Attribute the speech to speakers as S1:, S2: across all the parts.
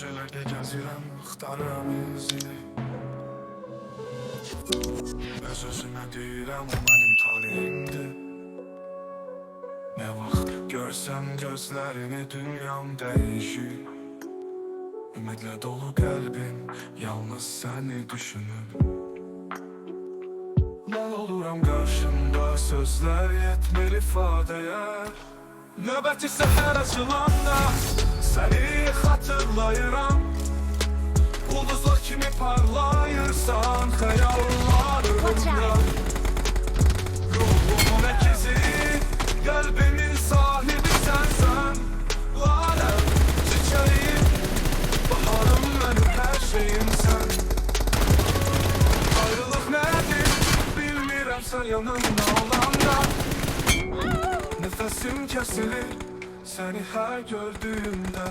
S1: Köşelerde gəzirəm, axtarıram izini Öz özümə deyirəm, o mənim talihimdir Ne vaxt görsəm gözlərini dünyam dəyişir Ümidlə dolu qəlbim yalnız səni düşünür. Mal oluram qarşında sözlər yetmir ifadəyə Növbəti səhər açılanda səni xatırlayıram Ulduzlar kimi parlayırsan xəyallarımda Ruhumun əkizi, qəlbimin sahibi sənsən Laləm, çiçəyim, baharım mənim hər şeyim sən Ayrılıq nədir, bilmirəm sən yanımda olanda Nefesim kesilir seni her gördüğümde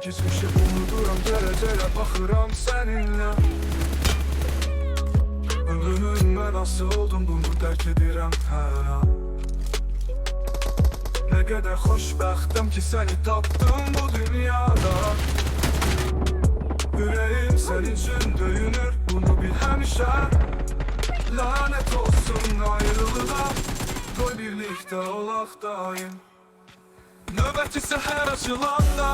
S1: Geçmişi unuduram gələcəyə baxıram səninlə Ömrümün mənası oldum bunu dərk edirəm hər an. Nə qədər xoşbəxtəm ki səni tapdım bu dünyada. Ürəyim sənin üçün döyünür bunu bil həmişə Lanet olsun ayrılığa Qoy birlikdə olaq daim. Növbəti səhər açılanda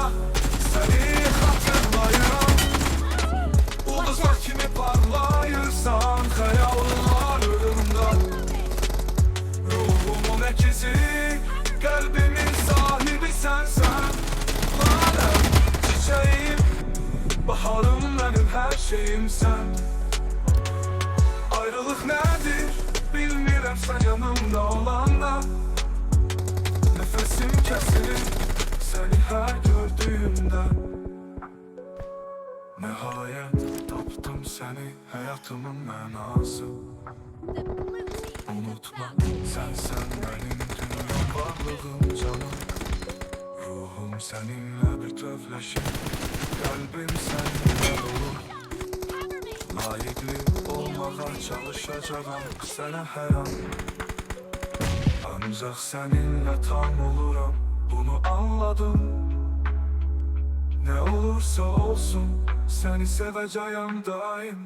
S1: Baharım mənim hər şeyim sən Ayrılık nedir? Bilmirəm sən yanımda olanda. Nefesim kesilir seni her gördüğümde Nihayet tapdım seni hayatımın mənası Unutma sen sen benim dünya varlığım canım. Ruhum seninle bütövleşir Kalbim seninle olur. Layıklı olmağa çalışacağım sənə hər an. Ancaq səninlə tam oluram bunu anladım olursa olsun səni sevəcəyəm daim